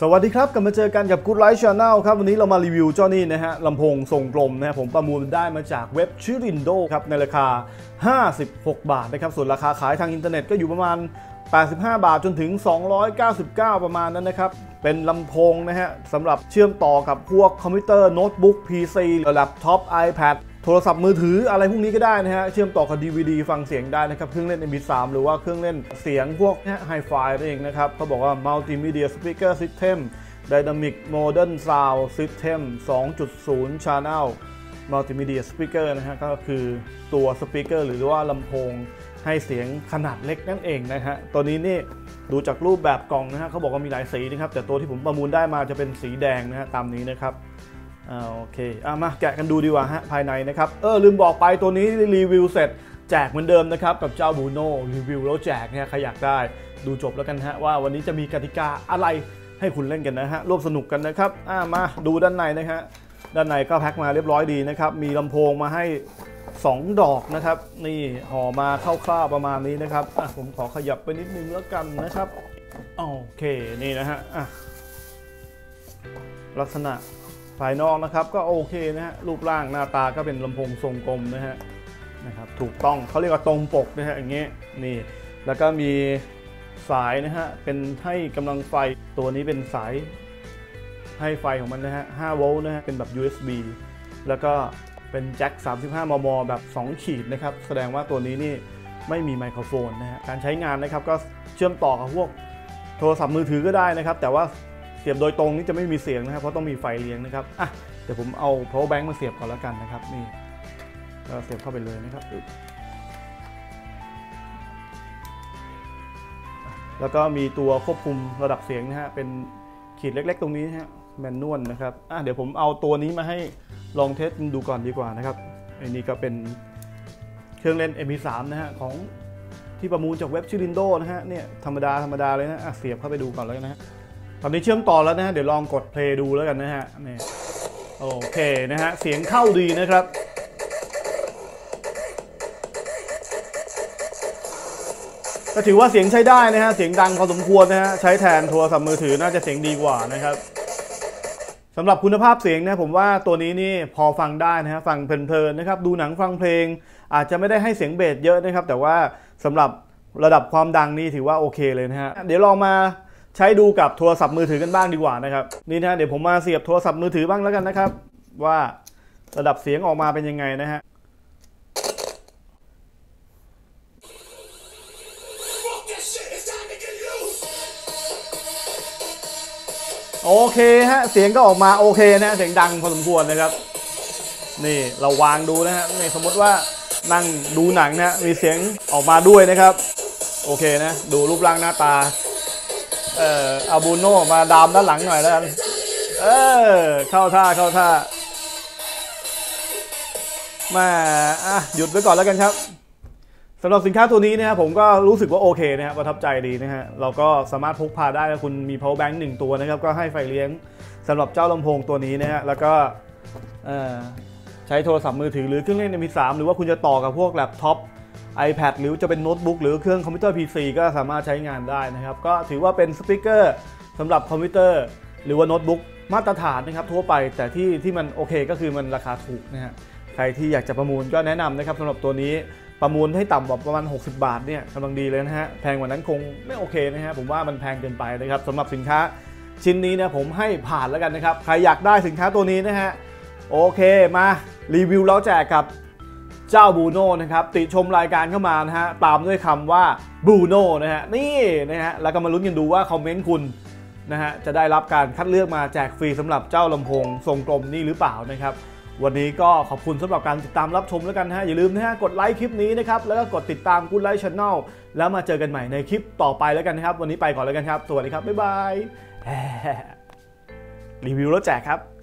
สวัสดีครับ กลับมาเจอกันกับ Good Life Channel ครับ วันนี้เรามารีวิวเจ้านี่นะฮะลำโพงทรงกลมนะผมประมูลได้มาจากเว็บชิรินโดครับ ในราคา 56 บาทนะครับ ส่วนราคาขายทางอินเทอร์เน็ตก็อยู่ประมาณ 85 บาทจนถึง 299 ประมาณนั้นนะครับ เป็นลำโพงนะฮะสำหรับเชื่อมต่อกับพวกคอมพิวเตอร์โน้ตบุ๊ก PC แล็ปท็อป iPad โทรศัพท์มือถืออะไรพวกนี้ก็ได้นะฮะ เชื่อมต่อกับ DVD ฟังเสียงได้นะครับ เครื่องเล่น MP3 หรือว่าเครื่องเล่นเสียงพวกไฮไฟนั่นเองนะครับเขาบอกว่า Multimedia Speaker System Dynamic Modern Sound System 2.0 Channel Multimedia Speaker นะฮะ ก็คือตัวสปีกเกอร์หรือว่าลำโพงให้เสียงขนาดเล็กนั่นเองนะฮะ ตัวนี้นี่ดูจากรูปแบบกล่องนะฮะเขาบอกว่ามีหลายสีนะครับ แต่ตัวที่ผมประมูลได้มาจะเป็นสีแดงนะฮะตามนี้นะครับ อ่าโอเคอะมาแกะกันดูดีกว่าฮะภายในนะครับเออลืมบอกไปตัวนี้รีวิวเสร็จแจกเหมือนเดิมนะครับกับเจ้าบูโน่รีวิวแล้วแจกเนี่ยใครอยากได้ดูจบแล้วกันฮะว่าวันนี้จะมีกติกาอะไรให้คุณเล่นกันนะฮะร่วมสนุกกันนะครับอ่ามาดูด้านในนะฮะด้านในก็แพ็คมาเรียบร้อยดีนะครับมีลำโพงมาให้ 2 ดอกนะครับ นี่ห่อมาคร่าวๆประมาณนี้นะครับอะผมขอขยับไปนิดนึงแล้วกันนะครับโอเคนี่นะฮะอะลักษณะ ภายนอกนะครับก็โอเคนะฮะรูปร่างหน้าตาก็เป็นลำโพงทรงกลมนะฮะนะครับถูกต้องเขาเรียกว่าตรงปกนะฮะอย่างเงี้ยนี่แล้วก็มีสายนะฮะเป็นให้กำลังไฟตัวนี้เป็นสายให้ไฟของมันนะฮะ 5 โวลต์นะฮะ เป็นแบบ USB แล้วก็เป็นแจ็ค 35 มม แบบ 2 ขีดนะครับ แสดงว่าตัวนี้นี่ไม่มีไมโครโฟนนะฮะ การใช้งานนะครับก็เชื่อมต่อกับพวกโทรศัพท์มือถือก็ได้นะครับ แต่ว่า เสียบโดยตรงนี่จะไม่มีเสียงนะครับเพราะต้องมีไฟเลี้ยงนะครับอะเดี๋ยวผมเอา power bank มาเสียบก่อนแล้วกันนะครับนี่ก็เสียบเข้าไปเลยนะครับแล้วก็มีตัวควบคุมระดับเสียงนะฮะเป็นขีดเล็ก ๆ ตรงนี้นะฮะแมนนวลนะครับอะเดี๋ยวผมเอาตัวนี้มาให้ลองเทสดูก่อนดีกว่านะครับอันนี้ก็เป็นเครื่องเล่น MP3 นะฮะของที่ประมูลจากเว็บชิลินโดนะฮะเนี่ยธรรมดาธรรมดาเลยนะะเสียบเข้าไปดูก่อนเลยนะฮะ ตอนนี้เชื่อมต่อแล้วนะฮะเดี๋ยวลองกดเพลย์ดูแล้วกันนะฮะนี่โอเคนะฮะเสียงเข้าดีนะครับก็ถือว่าเสียงใช้ได้นะฮะ เสียงดังพอสมควรนะฮะ ใช้แทนโทรศัพท์มือถือน่าจะเสียงดีกว่านะครับสำหรับคุณภาพเสียงนะผมว่าตัวนี้นี่พอฟังได้นะฮะ ฟังเพลินๆนะครับ ดูหนังฟังเพลง อาจจะไม่ได้ให้เสียงเบสเยอะนะครับ แต่ว่าสำหรับระดับความดังนี่ถือว่าโอเคเลยนะฮะ เดี๋ยวลองมา ใช้ดูกับโทรศัพท์มือถือกันบ้างดีกว่านะครับนี่นะเดี๋ยวผมมาเสียบโทรศัพท์มือถือบ้างแล้วกันนะครับ ว่าระดับเสียงออกมาเป็นยังไงนะฮะโอเคฮะเสียงก็ออกมาโอเคนะเสียงดังพอสมควรนะครับ นี่เราวางดูนะฮะนี่สมมติว่านั่งดูหนังนะมีเสียงออกมาด้วยนะครับ โอเคนะ ดูรูปร่างหน้าตา เอ่อเอาบูโน่มาดามด้านหลังหน่อยแล้วกันเออ เข้าท่าเข้าท่ามาอะหยุดไว้ก่อนแล้วกันครับสำหรับสินค้าตัวนี้นะครับผมก็รู้สึกว่าโอเคนะฮะประทับใจดีนะฮะเราก็สามารถพกพาได้ถ้าคุณมี power bank หนึ่งตัวนะครับ ก็ให้ไฟเลี้ยงสำหรับเจ้าลำโพงตัวนี้นะฮะแล้วก็ใช้โทรศัพท์มือถือหรือเครื่องเล่น MP3 หรือว่าคุณจะต่อกับพวกแล็ปท็อป iPad หรือจะเป็นโน้ตบุ๊กหรือเครื่องคอมพิวเตอร์ PC ก็สามารถใช้งานได้นะครับ ก็ถือว่าเป็นสปีกเกอร์สำหรับคอมพิวเตอร์ หรือว่าโน้ตบุ๊กมาตรฐานนะครับทั่วไปแต่ที่ที่มันโอเคก็คือมันราคาถูกนะฮะใครที่อยากจะประมูลก็แนะนำนะครับสำหรับตัวนี้ประมูลให้ต่ำกว่าประมาณ 60 บาทเนี่ยกำลังดีเลยนะฮะแพงกว่านั้นคงไม่โอเคนะฮะผมว่ามันแพงเกินไปนะครับสำหรับสินค้าชิ้นนี้นะผมให้ผ่านแล้วกันนะครับ ใครอยากได้สินค้าตัวนี้นะฮะโอเคมารีวิวแล้วแจกกับ เจ้าบูโน่นะครับติชมรายการเข้ามานะฮะตามด้วยคำว่าบูโน่นะฮะนี่นะฮะแล้วก็มาลุ้นกันดูว่าคอมเมนต์คุณนะฮะจะได้รับการคัดเลือกมาแจกฟรีสำหรับเจ้าลำโพงทรงกลมนี่หรือเปล่านะครับวันนี้ก็ขอบคุณสำหรับการติดตามรับชมแล้วกันนะฮะอย่าลืมนะฮะกดไลค์คลิปนี้นะครับแล้วก็กดติดตามกูไลค์ช anel แล้วมาเจอกันใหม่ในคลิปต่อไปแล้วกันนะครับ วันนี้ไปก่อนแล้วกันครับสวัสดีครับบ๊ายบายรีวิวแล้วแจกครับ